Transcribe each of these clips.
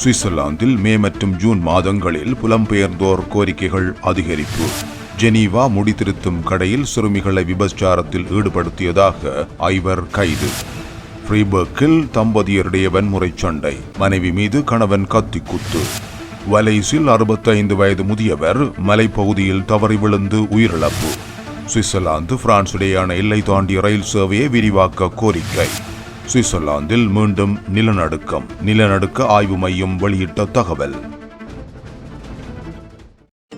சுவிட்சர்லாந்தில் மே மற்றும் ஜூன் மாதங்களில் புலம்பெயர்ந்தோர் கோரிக்கைகள் அதிகரிப்பு. ஜெனீவா முடித்திருத்தும் கடையில் சிறுமிகளை விபச்சாரத்தில் ஈடுபடுத்தியதாக ஐவர் கைது. ஃப்ரீபர்க்கில் தம்பதியருடைய வன்முறை சண்டை மனைவி மீது கணவன் கத்தி குத்து வலைசில் அறுபத்தைந்து வயது முதியவர் மலைப்பகுதியில் தவறி விழுந்து உயிரிழப்பு. சுவிட்சர்லாந்து பிரான்ஸ் இடையேயான எல்லை தாண்டிய ரயில் சேவையை விரிவாக்க கோரிக்கை. சுவிட்சர்லாந்தில் மீண்டும் நிலநடுக்கம் நிலநடுக்க ஆய்வு மையம் வெளியிட்ட தகவல்.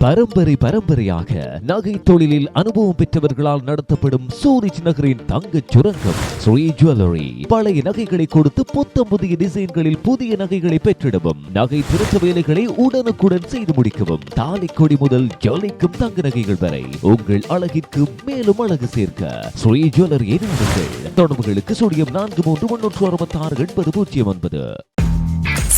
பரம்பரை பரம்பரையாக நகை தொழிலில் அனுபவம் பெற்றவர்களால் நடத்தப்படும் சூரிச் நகரின் தங்கச் சுரங்கம் ஸ்ரீ ஜுவல்லரி பழைய நகைகளை கொடுத்து புத்தம் புதிய டிசைன்களில் புதிய நகைகளை பெற்றிடவும் நகை திருத்த வேலைகளை உடனுக்குடன் செய்து முடிக்கவும் தாலி கொடி முதல் ஜொலிக்கும் தங்க நகைகள் வரை உங்கள் அழகிற்கு மேலும் அழகு சேர்க்க ஸ்ரீ ஜுவல்லரி தொடர்புகளுக்கு சூடியம் நான்கு மூன்று முன்னூற்று அறுபத்தி ஆறு எண்பது பூஜ்ஜியம் ஒன்பது.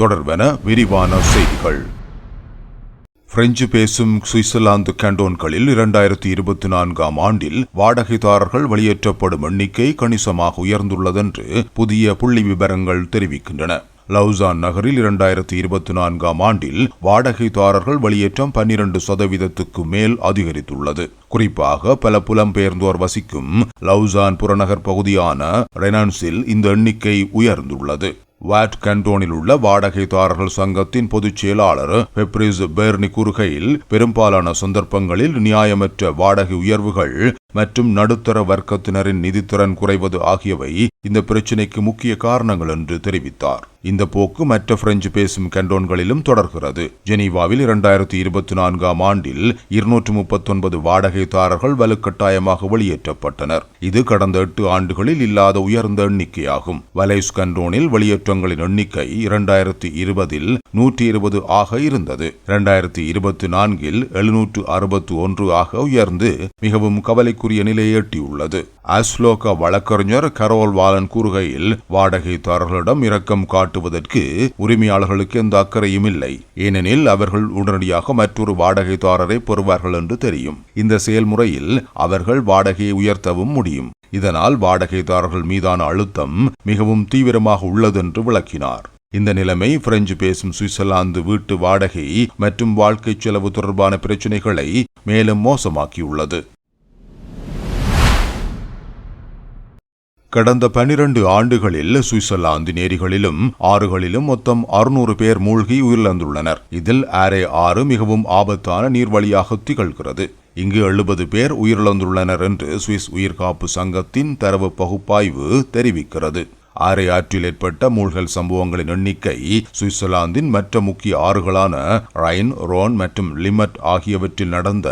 தொடர்பென விரிவான செய்திகள். பிரெஞ்சு பேசும் சுவிட்சர்லாந்து கேண்டோன்களில் இரண்டாயிரத்தி இருபத்தி நான்காம் ஆண்டில் வாடகைதாரர்கள் வெளியேற்றப்படும் எண்ணிக்கை கணிசமாக உயர்ந்துள்ளதென்று புதிய புள்ளி விவரங்கள் தெரிவிக்கின்றன. லவுசான் நகரில் இரண்டாயிரத்தி இருபத்தி நான்காம் ஆண்டில் வாடகைதாரர்கள் வெளியேற்றம் பன்னிரண்டு சதவீதத்துக்கு மேல் அதிகரித்துள்ளது. குறிப்பாக பல புலம்பெயர்ந்தோர் வசிக்கும் லவுசான் புறநகர் பகுதியான ரெனான்ஸில் இந்த எண்ணிக்கை உயர்ந்துள்ளது. வாட் கண்டோனில் உள்ள வாடகைதாரர்கள் சங்கத்தின் பொதுச் செயலாளர் பெப்ரிஸ் பேர்னி கூறுகையில் பெரும்பாலான சந்தர்ப்பங்களில் நியாயமற்ற வாடகை உயர்வுகள் மற்றும் நடுத்தர வர்க்கத்தினரின் நிதித்திறன் குறைவது ஆகியவை இந்த பிரச்சினைக்கு முக்கிய காரணங்கள் என்று தெரிவித்தார். இந்த போக்கு மற்ற பிரெஞ்சு பேசும் கண்டோன்களிலும் தொடர்கிறது. ஜெனீவாவில் இரண்டாயிரத்தி இருபத்தி நான்காம் ஆண்டில் இருநூற்று முப்பத்தொன்பது வாடகைதாரர்கள் வலுக்கட்டாயமாக வெளியேற்றப்பட்டனர். இது கடந்த எட்டு ஆண்டுகளில் இல்லாத உயர்ந்த எண்ணிக்கையாகும். வலைஸ் கண்டோனில் வெளியேற்றங்களின் எண்ணிக்கை இரண்டாயிரத்தி இருபதில் நூற்றி இருபது ஆக இருந்தது. இரண்டாயிரத்தி இருபத்தி நான்கில் எழுநூற்று அறுபத்தி ஒன்று ஆக உயர்ந்து மிகவும் கவலைக்குரிய நிலையை எட்டியுள்ளது. அஸ்லோக வழக்கறிஞர் கரோல் வாலன் கூறுகையில் வாடகைதாரர்களிடம் இரக்கம் காட்டுவதற்கு உரிமையாளர்களுக்கு எந்த அக்கறையும் இல்லை. ஏனெனில் அவர்கள் உடனடியாக மற்றொரு வாடகைதாரரை பெறுவார்கள் என்று தெரியும். இந்த செயல்முறையில் அவர்கள் வாடகையை உயர்த்தவும் முடியும். இதனால் வாடகைதாரர்கள் மீதான அழுத்தம் மிகவும் தீவிரமாக உள்ளதென்று விளக்கினார். இந்த நிலைமை பிரெஞ்சு பேசும் சுவிட்சர்லாந்து வீட்டு வாடகை மற்றும் வாழ்க்கை செலவு தொடர்பான பிரச்சினைகளை மேலும் மோசமாக்கியுள்ளது. கடந்த பனிரண்டு ஆண்டுகளில் சுவிட்சர்லாந்து நேரிகளிலும் ஆறுகளிலும் மொத்தம் அறுநூறு பேர் மூழ்கி உயிரிழந்துள்ளனர். இதில் ஆரே ஆறு மிகவும் ஆபத்தான நீர்வழியாக திகழ்கிறது. இங்கு எழுபது பேர் உயிரிழந்துள்ளனர் என்று சுவிஸ் உயிர்காப்பு சங்கத்தின் தரவு பகுப்பாய்வு தெரிவிக்கிறது. ஆரை ஆற்றில் ஏற்பட்ட மூழ்கல் சம்பவங்களின் எண்ணிக்கை சுவிட்சர்லாந்தின் மற்ற முக்கிய ஆறுகளான ரைன் ரோன் மற்றும் லிமட் ஆகியவற்றில் நடந்த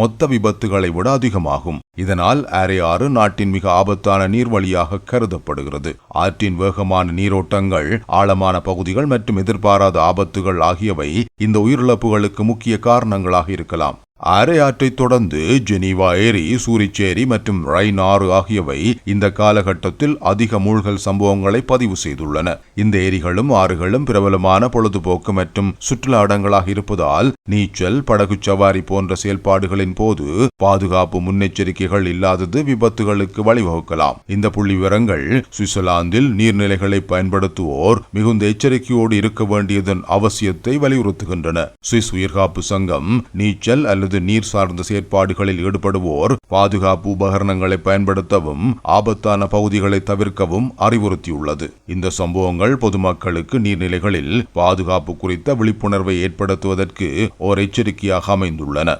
மொத்த விபத்துகளை விட அதிகமாகும். இதனால் ஆரை ஆறு நாட்டின் மிக ஆபத்தான நீர்வழியாக கருதப்படுகிறது. ஆற்றின் வேகமான நீரோட்டங்கள் ஆழமான பகுதிகள் மற்றும் எதிர்பாராத ஆபத்துகள் ஆகியவை இந்த உயிரிழப்புகளுக்கு முக்கிய காரணங்களாக இருக்கலாம். ஆரை ஆற்றைத் தொடர்ந்து ஜெனீவா ஏரி சூரிச்சேரி மற்றும் ரைன் ஆறு ஆகியவை இந்த காலகட்டத்தில் அதிக மூழ்கல் சம்பவங்களை பதிவு செய்துள்ளன. இந்த ஏரிகளும் ஆறுகளும் பிரபலமான பொழுதுபோக்கு மற்றும் சுற்றுலா இடங்களாக இருப்பதால் நீச்சல் படகு சவாரி போன்ற செயல்பாடுகளின் போது பாதுகாப்பு முன்னெச்சரிக்கைகள் இல்லாதது விபத்துகளுக்கு வழிவகுக்கலாம். இந்த புள்ளி விவரங்கள் சுவிட்சர்லாந்தில் நீர்நிலைகளை பயன்படுத்துவோர் மிகுந்த எச்சரிக்கையோடு இருக்க வேண்டியதன் அவசியத்தை வலியுறுத்துகின்றன. சுவிஸ் உயிர்காப்பு சங்கம் நீச்சல் அல்லது அல்லது நீர் சார்ந்த செயற்பாடுகளில் ஈடுபடுவோர் பாதுகாப்பு உபகரணங்களை பயன்படுத்தவும் ஆபத்தான பகுதிகளை தவிர்க்கவும் அறிவுறுத்தியுள்ளது. இந்த சம்பவங்கள் பொதுமக்களுக்கு நீர்நிலைகளில் பாதுகாப்பு குறித்த விழிப்புணர்வை ஏற்படுத்துவதற்கு ஓர் எச்சரிக்கையாக அமைந்துள்ளன.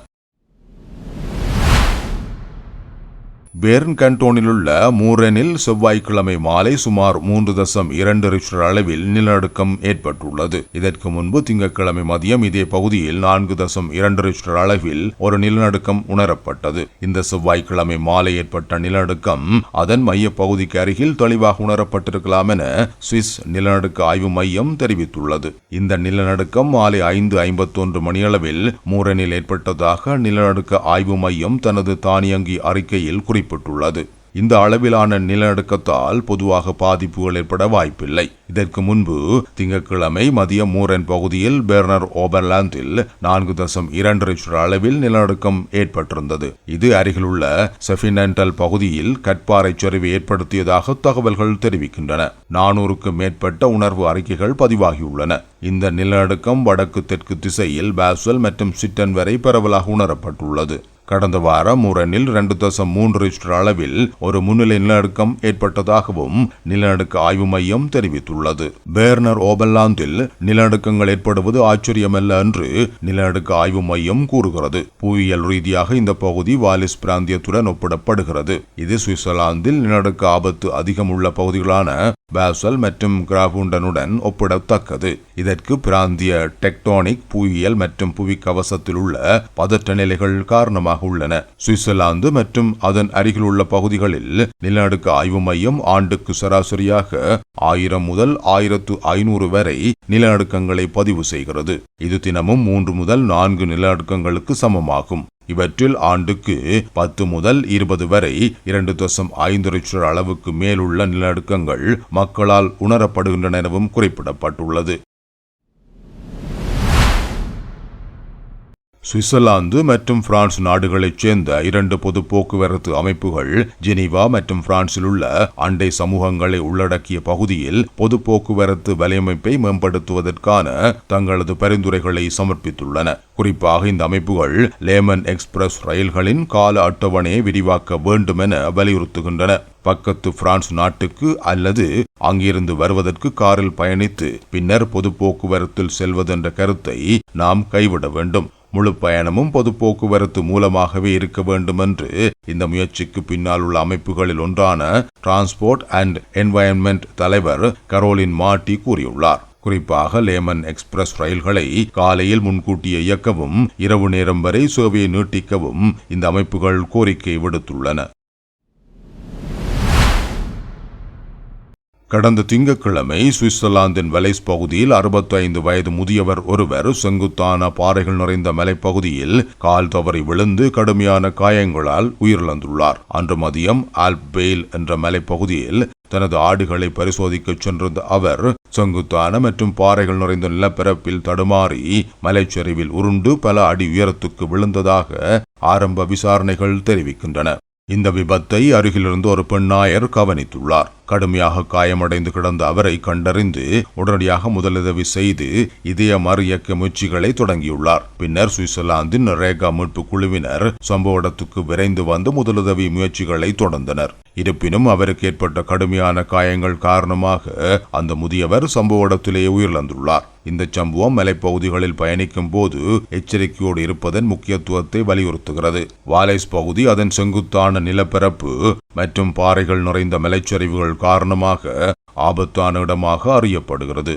பேர்ன் கண்டோனிலுள்ள மூரனில் செவ்வாய்க்கிழமை மாலை சுமார் மூன்று தசம் இரண்டு ரிக்டர் அளவில் நிலநடுக்கம் ஏற்பட்டுள்ளது. இதற்கு முன்பு திங்கட்கிழமை மதியம் இதே பகுதியில் நான்கு தசம் இரண்டு ரிக்டர் அளவில் ஒரு நிலநடுக்கம் உணரப்பட்டது. இந்த செவ்வாய்க்கிழமை மாலை ஏற்பட்ட நிலநடுக்கம் அதன் மைய பகுதிக்கு அருகில் தெளிவாக உணரப்பட்டிருக்கலாம் என சுவிஸ் நிலநடுக்க ஆய்வு மையம் தெரிவித்துள்ளது. இந்த நிலநடுக்கம் மாலை ஐந்து ஐம்பத்தொன்று மணியளவில் மூரனில் ஏற்பட்டதாக நிலநடுக்க ஆய்வு மையம் தனது தானியங்கி அறிக்கையில் ஏற்பட்டுள்ளது இந்த அளவிலான நிலநடுக்கத்தால் பொதுவாக பாதிப்புகள் ஏற்பட வாய்ப்பில்லை. இதற்கு முன்பு திங்கட்கிழமை மதிய மூரன் பகுதியில் பெர்னர் ஓபர்லாந்தில் நான்கு தசம் இரண்டு ரிக்டர் அளவில் நிலநடுக்கம் ஏற்பட்டிருந்தது. இது அருகிலுள்ள செஃபினென்டல் பகுதியில் கட்பாறை சரிவை ஏற்படுத்தியதாக தகவல்கள் தெரிவிக்கின்றன. நானூறுக்கும் மேற்பட்ட உணர்வு அறிக்கைகள் பதிவாகியுள்ளன. இந்த நிலநடுக்கம் வடக்கு தெற்கு திசையில் பாஸ்வல் மற்றும் சிட்டன் வரை பரவலாக உணரப்பட்டுள்ளது. கடந்த வாரம் முரனில் ரெண்டு தசம் மூன்று ரிஸ்டர் அளவில் ஒரு முன்னிலை நிலநடுக்கம் ஏற்பட்டதாகவும் நிலநடுக்க ஆய்வு மையம் தெரிவித்துள்ளது. பேர்னர் ஓபல்லாந்தில் நிலநடுக்கங்கள் ஏற்படுவது ஆச்சரியமல்ல என்று நிலநடுக்க ஆய்வு மையம் கூறுகிறது. புவியியல் ரீதியாக இந்த பகுதி வாலிஸ் பிராந்தியத்துடன் ஒப்பிடப்படுகிறது. இது சுவிட்சர்லாந்தில் நிலநடுக்க ஆபத்து அதிகம் உள்ள பகுதிகளான பாசல் மற்றும் கிராபுண்டனுடன் ஒப்பிடத்தக்கது. இதற்கு பிராந்திய டெக்டோனிக் புவியியல் மற்றும் புவி கவசத்தில் உள்ள பதற்ற நிலைகள் காரணமாக உள்ளன. சுவிட்சர்லாந்து மற்றும் அதன் அருகில் உள்ள பகுதிகளில் நிலநடுக்க ஆய்வு மையம் ஆண்டுக்கு சராசரியாக ஆயிரம் முதல் ஆயிரத்து ஐநூறு வரை நிலநடுக்கங்களை பதிவு செய்கிறது. இது தினமும் மூன்று முதல் நான்கு நிலநடுக்கங்களுக்கு சமமாகும். இவற்றில் ஆண்டுக்கு பத்து முதல் இருபது வரை இரண்டு தசம் ஐந்து ரிக்டர் அளவுக்கு மேலுள்ள நிலநடுக்கங்கள் மக்களால் உணரப்படுகின்றன எனவும் குறிப்பிடப்பட்டுள்ளது. சுவிட்சர்லாந்து மற்றும் பிரான்ஸ் நாடுகளைச் சேர்ந்த இரண்டு பொது போக்குவரத்து அமைப்புகள் ஜெனீவா மற்றும் பிரான்சில் உள்ள அண்டை சமூகங்களை உள்ளடக்கிய பகுதியில் பொது போக்குவரத்து வலையமைப்பை மேம்படுத்துவதற்கான தங்களது பரிந்துரைகளை சமர்ப்பித்துள்ளன. குறிப்பாக இந்த அமைப்புகள் லேமன் எக்ஸ்பிரஸ் ரயில்களின் கால அட்டவணையை விரிவாக்க வேண்டும் என வலியுறுத்துகின்றன. பக்கத்து பிரான்ஸ் நாட்டுக்கு அல்லது அங்கிருந்து வருவதற்கு காரில் பயணித்து பின்னர் பொது போக்குவரத்தில் செல்வதென்ற கருத்தை நாம் கைவிட வேண்டும். முழு பயணமும் பொது போக்குவரத்து மூலமாகவே இருக்க வேண்டும் என்று இந்த முயற்சிக்கு பின்னால் உள்ள அமைப்புகளில் ஒன்றான டிரான்ஸ்போர்ட் அண்ட் என்வாயன்மெண்ட் தலைவர் கரோலின் மாட்டி கூறியுள்ளார். குறிப்பாக லேமன் எக்ஸ்பிரஸ் ரயில்களை காலையில் முன்கூட்டியே இயக்கவும் இரவு நேரம் வரை சேவையை நீட்டிக்கவும் இந்த அமைப்புகள் கோரிக்கை விடுத்துள்ளன. கடந்த திங்கட்கிழமை சுவிட்சர்லாந்தின் வெலைஸ் பகுதியில் 65 வயது முதியவர் ஒருவர் செங்குத்தான பாறைகள் நிறைந்த மலைப்பகுதியில் கால் தவறி விழுந்து கடுமையான காயங்களால் உயிரிழந்துள்ளார். அன்று மதியம் ஆல்பெயில் என்ற மலைப்பகுதியில் தனது ஆடுகளை பரிசோதிக்கச் சென்றிருந்த அவர் செங்குத்தான மற்றும் பாறைகள் நிறைந்த நிலப்பரப்பில் தடுமாறி மலைச்சரிவில் உருண்டு பல அடி உயரத்துக்கு விழுந்ததாக ஆரம்ப விசாரணைகள் தெரிவிக்கின்றன. இந்த விபத்தை அருகிலிருந்து ஒரு பெண்ணாயர் கவனித்துள்ளார். கடுமையாக காயமடைந்து கிடந்த அவரை கண்டறிந்து உடனடியாக முதலுதவி செய்து இதய மறியக்க முயற்சிகளை தொடங்கியுள்ளார். பின்னர் சுவிட்சர்லாந்தின் ரேகா மீட்பு குழுவினர் சம்பவ இடத்துக்கு விரைந்து வந்து முதலுதவி முயற்சிகளை தொடர்ந்தனர். இருப்பினும் அவருக்கு ஏற்பட்ட கடுமையான காயங்கள் காரணமாக அந்த முதியவர் சம்பவ இடத்திலேயே உயிரிழந்துள்ளார். இந்த சம்பவம் மலைப்பகுதிகளில் பயணிக்கும் போது எச்சரிக்கையோடு இருப்பதன் முக்கியத்துவத்தை வலியுறுத்துகிறது. வாலைஸ் பகுதி அதன் செங்குத்தான நிலப்பரப்பு மற்றும் பாறைகள் நிறைந்த மலைச்சரிவுகள் காரணமாக ஆபத்தான இடமாக அறியப்படுகிறது.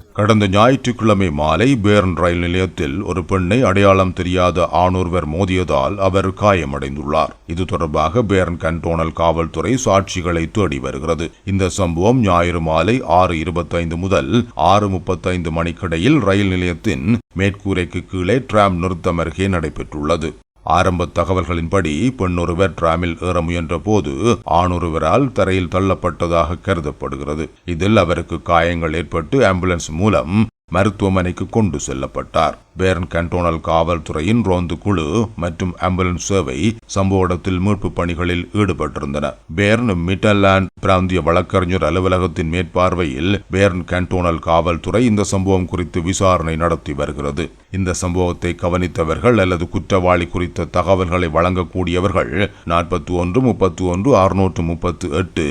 கடந்த ஞாயிற்றுக்கிழமை மாலை பேர்ன் ரயில் நிலையத்தில் ஒரு பெண்ணை அடையாளம் தெரியாத ஆணொருவர் மோதியதால் அவர் காயமடைந்துள்ளார். இது தொடர்பாக பேர்ன் கண்டோனல் காவல்துறை சாட்சிகளை தேடி வருகிறது. இந்த சம்பவம் ஞாயிறு மாலை ஆறு இருபத்தைந்து முதல் ஆறு முப்பத்தைந்து மணிக்கிடையில் ரயில் நிலையத்தின் மேற்கூரைக்கு கீழே டிராம் நிறுத்தம் அருகே நடைபெற்றுள்ளது. ஆரம்ப தகவல்களின்படி பெண்ணொருவர் டிராமில் ஏற முயன்ற போது ஆணொருவரால் தரையில் தள்ளப்பட்டதாக கருதப்படுகிறது. இதில் அவருக்கு காயங்கள் ஏற்பட்டு ஆம்புலன்ஸ் மூலம் மருத்துவமனைக்கு கொண்டு செல்லப்பட்டார். பேர்ன் கண்டோனல் காவல்துறையின் ரோந்து குழு மற்றும் ஆம்புலன்ஸ் சேவை சம்பவ இடத்தில் மீட்பு பணிகளில் ஈடுபட்டிருந்தன. பேர்ன் மிட்டல்லாண்ட் பிராந்திய வழக்கறிஞர் அலுவலகத்தின் மேற்பார்வையில் பேர்ன் கண்டோனல் காவல்துறை இந்த சம்பவம் குறித்து விசாரணை நடத்தி வருகிறது. இந்த சம்பவத்தை கவனித்தவர்கள் அல்லது குற்றவாளி குறித்த தகவல்களை வழங்கக்கூடியவர்கள் நாற்பத்தி ஒன்று முப்பத்தி ஒன்று அறுநூற்று முப்பத்து எட்டு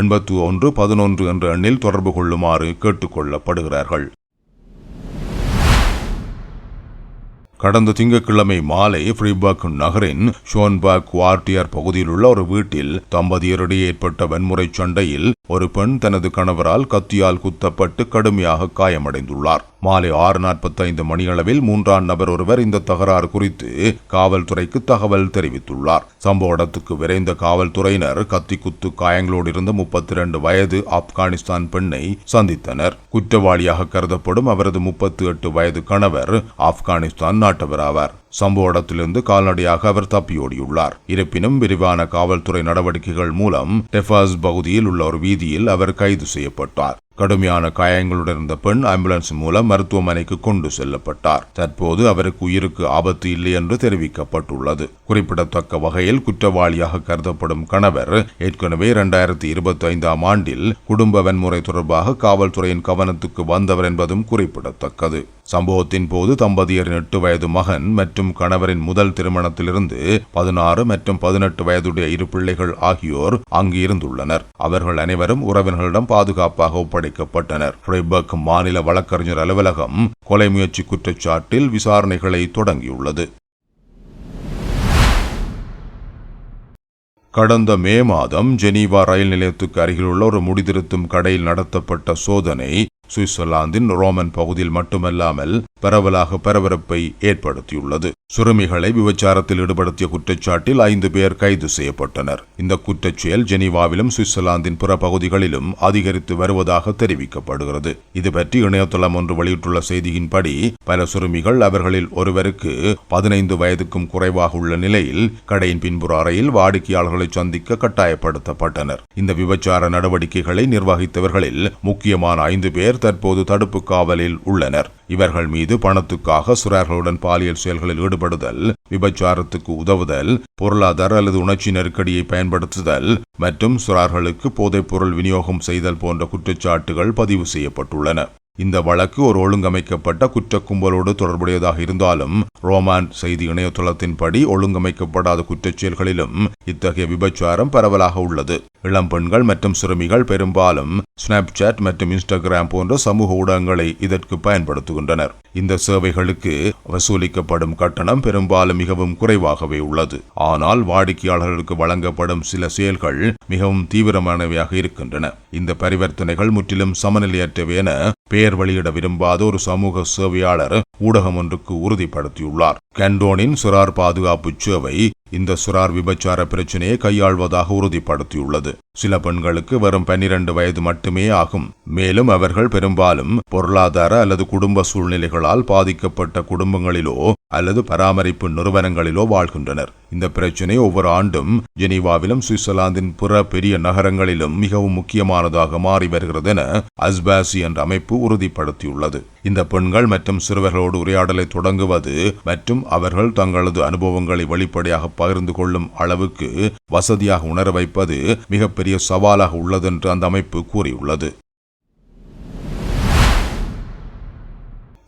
எண்பத்து ஒன்று பதினொன்று என்ற எண்ணில் தொடர்பு கொள்ளுமாறு கேட்டுக்கொள்ளப்படுகிறார்கள். கடந்த திங்கட்கிழமை மாலை ஃப்ரீபர்க் நகரின் ஷோன்பர்க் குவார்டியர் பகுதியில் உள்ள ஒரு வீட்டில் தம்பதியரிடையே ஏற்பட்ட வன்முறை சண்டையில் ஒரு பெண் தனது கணவரால் கத்தியால் குத்தப்பட்டு கடுமையாக காயமடைந்துள்ளார். மாலை ஆறு நாற்பத்தைந்து மணியளவில் மூன்றாம் நபர் ஒருவர் இந்த தகராறு குறித்து காவல்துறைக்கு தகவல் தெரிவித்துள்ளார். சம்பவ இடத்துக்கு விரைந்த காவல்துறையினர் கத்தி குத்து காயங்களோடு இருந்த முப்பத்தி இரண்டு வயது ஆப்கானிஸ்தான் பெண்ணை சந்தித்தனர். குற்றவாளியாக கருதப்படும் அவரது முப்பத்தி எட்டு வயது கணவர் ஆப்கானிஸ்தான் உள்நாட்டவர் ஆவார் சம்பவ இடத்திலிருந்து கால்நடையாக அவர் தப்பியோடியுள்ளார். இருப்பினும் விரிவான காவல்துறை நடவடிக்கைகள் மூலம் டெஃபாஸ் பகுதியில் உள்ள ஒரு வீதியில் அவர் கைது செய்யப்பட்டார். கடுமையான காயங்களுடன் இருந்த பெண் ஆம்புலன்ஸ் மூலம் மருத்துவமனைக்கு கொண்டு செல்லப்பட்டார். தற்போது அவருக்கு உயிருக்கு ஆபத்து இல்லை என்று தெரிவிக்கப்பட்டுள்ளது. குறிப்பிடத்தக்க வகையில் குற்றவாளியாக கருதப்படும் கணவர் ஏற்கனவே இரண்டாயிரத்தி இருபத்தி ஐந்தாம் ஆண்டில் குடும்ப வன்முறை தொடர்பாக காவல்துறையின் கவனத்துக்கு வந்தவர் என்பதும் குறிப்பிடத்தக்கது. சம்பவத்தின் போது தம்பதியரின் எட்டு வயது மகன் மற்றும் கணவரின் முதல் திருமணத்திலிருந்து பதினாறு மற்றும் பதினெட்டு வயதுடைய இரு பிள்ளைகள் ஆகியோர் அங்கு இருந்துள்ளனர் அவர்கள் அனைவரும் உறவினர்களிடம் பாதுகாப்பாக ஒப்படைக்கப்பட்டனர். ஃப்ரைபர்க் மாநில வழக்கறிஞர் அலுவலகம் கொலை முயற்சி குற்றச்சாட்டில் விசாரணைகளை தொடங்கியுள்ளது. கடந்த மே மாதம் ஜெனீவா ரயில் நிலையத்துக்கு அருகிலுள்ள ஒரு முடிதிருத்தும் கடையில் நடத்தப்பட்ட சோதனை சுவிட்சர்லாந்தின் ரோமன் பகுதியில் மட்டுமல்லாமல் பரவலாக பரபரப்பை ஏற்படுத்தியுள்ளது. சிறுமிகளை விபச்சாரத்தில் ஈடுபடுத்திய குற்றச்சாட்டில் ஐந்து பேர் கைது செய்யப்பட்டனர். இந்த குற்றச்செயல் ஜெனீவாவிலும் சுவிட்சர்லாந்தின் பிற பகுதிகளிலும் அதிகரித்து வருவதாக தெரிவிக்கப்படுகிறது. இது பற்றி இணையதளம் ஒன்று வெளியிட்டுள்ள செய்தியின்படி பல சிறுமிகள் அவர்களில் ஒருவருக்கு பதினைந்து வயதுக்கும் குறைவாக உள்ள நிலையில் கடையின் பின்புற அறையில் வாடிக்கையாளர்களை சந்திக்க கட்டாயப்படுத்தப்பட்டனர். இந்த விபச்சார நடவடிக்கைகளை நிர்வகித்தவர்களில் முக்கியமான ஐந்து பேர் தற்போது தடுப்பு காவலில் உள்ளனர். இவர்கள் மீது பணத்துக்காக சுரர்களுடன் பாலியல் செயல்களில் ஈடுபடுதல் விபச்சாரத்துக்கு உதவுதல் பொருளாதார அல்லது உணர்ச்சி நெருக்கடியை பயன்படுத்துதல் மற்றும் சுரார்களுக்கு போதைப்பொருள் விநியோகம் செய்தல் போன்ற குற்றச்சாட்டுகள் பதிவு செய்யப்பட்டுள்ளன. இந்த வழக்கு ஒரு ஒழுங்கமைக்கப்பட்ட குற்ற கும்பலோடு தொடர்புடையதாக இருந்தாலும் ரோமான் செய்தி இணையதளத்தின்படி ஒழுங்கமைக்கப்படாத குற்றச்செயல்களிலும் இத்தகைய விபச்சாரம் பரவலாக உள்ளது. இளம் பெண்கள் மற்றும் சிறுமிகள் பெரும்பாலும் ஸ்னாப்சாட் மற்றும் இன்ஸ்டாகிராம் போன்ற சமூக ஊடகங்களை இதற்கு பயன்படுத்துகின்றனர். இந்த சேவைகளுக்கு வசூலிக்கப்படும் கட்டணம் பெரும்பாலும் மிகவும் குறைவாகவே உள்ளது. ஆனால் வாடிக்கையாளர்களுக்கு வழங்கப்படும் சில செயல்கள் மிகவும் தீவிரமானவையாக இருக்கின்றன. இந்த பரிவர்த்தனைகள் முற்றிலும் சமநிலையற்றவை என பெயர் வெளியிட விரும்பாத ஒரு சமூக சேவையாளர் ஊடகம் ஒன்றுக்கு உறுதிப்படுத்தியுள்ளார். கண்டோனின் சிறார் பாதுகாப்பு சேவை இந்த சுறார் விபச்சார பிரச்சனையை கையாள்வதாக உறுதிப்படுத்தியுள்ளது. சில பெண்களுக்கு வெறும் பன்னிரண்டு வயது மட்டுமே ஆகும். மேலும் அவர்கள் பெரும்பாலும் பொருளாதார அல்லது குடும்ப சூழ்நிலைகளால் பாதிக்கப்பட்ட குடும்பங்களிலோ அல்லது பராமரிப்பு நிறுவனங்களிலோ வாழ்கின்றனர். இந்த பிரச்சினை ஒவ்வொரு ஆண்டும் ஜெனீவாவிலும் சுவிட்சர்லாந்தின் பிற பெரிய நகரங்களிலும் மிகவும் முக்கியமானதாக மாறி வருகிறது என அஸ்பாசி என்ற அமைப்பு உறுதிப்படுத்தியுள்ளது. இந்த பெண்கள் மற்றும் சிறுவர்களோடு உரையாடலை தொடங்குவது மற்றும் அவர்கள் தங்களது அனுபவங்களை வெளிப்படையாக பகிர்ந்து கொள்ளும் அளவுக்கு வசதியாக உணர வைப்பது மிகப்பெரிய சவாலாக உள்ளதென்று அந்த அமைப்பு கூறியுள்ளது.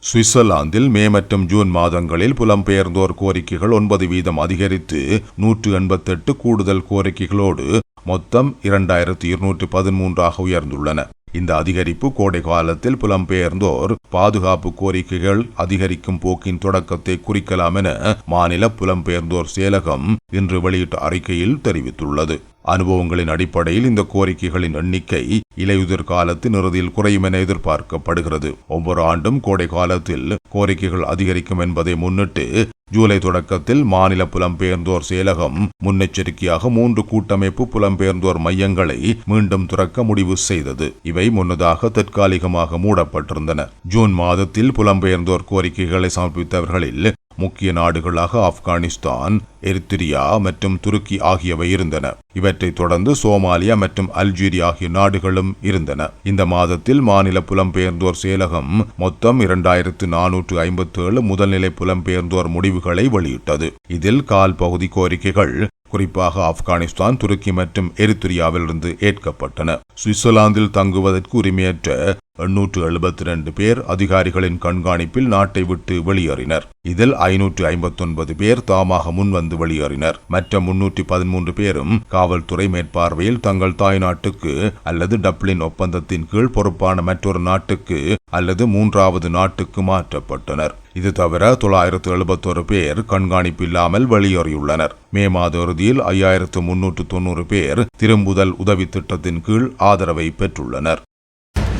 சுவிட்சர்லாந்தில் மே மற்றும் ஜூன் மாதங்களில் புலம்பெயர்ந்தோர் கோரிக்கைகள் ஒன்பது வீதம் அதிகரித்து நூற்று எண்பத்தெட்டு கூடுதல் கோரிக்கைகளோடு மொத்தம் இரண்டாயிரத்து இருநூற்று பதிமூன்றாக உயர்ந்துள்ளன. இந்த அதிகரிப்பு கோடை காலத்தில் புலம்பெயர்ந்தோர் பாதுகாப்பு கோரிக்கைகள் அதிகரிக்கும் போக்கின் தொடக்கத்தை குறிக்கலாம் என மாநில புலம்பெயர்ந்தோர் செயலகம் இன்று வெளியிட்ட அறிக்கையில் தெரிவித்துள்ளது. அனுபவங்களின் அடிப்படையில் இந்த கோரிக்கைகளின் எண்ணிக்கை இலையுதிர் காலத்தின் இறுதியில் குறையும் என எதிர்பார்க்கப்படுகிறது. ஒவ்வொரு ஆண்டும் கோடை காலத்தில் கோரிக்கைகள் அதிகரிக்கும் என்பதை முன்னிட்டு ஜூலை தொடக்கத்தில் மாநில புலம்பெயர்ந்தோர் செயலகம் முன்னெச்சரிக்கையாக மூன்று கூட்டமைப்பு புலம்பெயர்ந்தோர் மையங்களை மீண்டும் துறக்க முடிவு செய்தது. இவை முன்னதாக தற்காலிகமாக மூடப்பட்டிருந்தன. ஜூன் மாதத்தில் புலம்பெயர்ந்தோர் கோரிக்கைகளை சமர்ப்பித்தவர்களில் முக்கிய நாடுகளாக ஆப்கானிஸ்தான் எரித்திரியா மற்றும் துருக்கி ஆகியவை இருந்தன. இவற்றைத் தொடர்ந்து சோமாலியா மற்றும் அல்ஜீரியா ஆகிய நாடுகளும் இருந்தன. இந்த மாதத்தில் மாநில புலம்பெயர்ந்தோர் செயலகம் மொத்தம் இரண்டாயிரத்து நானூற்று ஐம்பத்தி ஏழு முதல்நிலை புலம்பெயர்ந்தோர் முடிவுகளை வெளியிட்டது. இதில் கால் பகுதி கோரிக்கைகள் குறிப்பாக ஆப்கானிஸ்தான் துருக்கி மற்றும் எரித்திரியாவிலிருந்து ஏற்கப்பட்டன. சுவிட்சர்லாந்தில் தங்குவதற்கு உரிமையற்ற எண்ணூற்று எழுபத்தி ரெண்டு பேர் அதிகாரிகளின் கண்காணிப்பில் நாட்டை விட்டு வெளியேறினர். இதில் ஐநூற்று ஐம்பத்தொன்பது பேர் தாமாக முன்வந்து வெளியேறினர். மற்ற முன்னூற்றி பதிமூன்று பேரும் காவல்துறை மேற்பார்வையில் தங்கள் தாய் நாட்டுக்கு அல்லது டப்ளின் ஒப்பந்தத்தின் கீழ் பொறுப்பான மற்றொரு நாட்டுக்கு அல்லது மூன்றாவது நாட்டுக்கு மாற்றப்பட்டனர். இது தவிர தொள்ளாயிரத்து எழுபத்தொரு பேர் கண்காணிப்பு இல்லாமல் வெளியேறியுள்ளனர். மே மாத இறுதியில் ஐயாயிரத்து முன்னூற்று தொன்னூறு பேர் திரும்புதல் உதவி திட்டத்தின் கீழ் ஆதரவை பெற்றுள்ளனர்.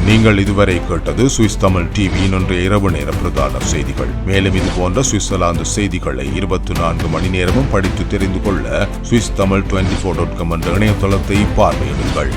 நீங்கள் இதுவரை கேட்டது சுவிஸ் தமிழ் டிவியின் இன்றைய இரவு நேர பிரதான செய்திகள். மேலும் இது போன்ற சுவிட்சர்லாந்து செய்திகளை இருபத்தி நான்கு மணி நேரமும் படித்து தெரிந்து கொள்ள Swiss Tamil twenty four dot com என்ற இணையதளத்தை பார்வையிடுங்கள்.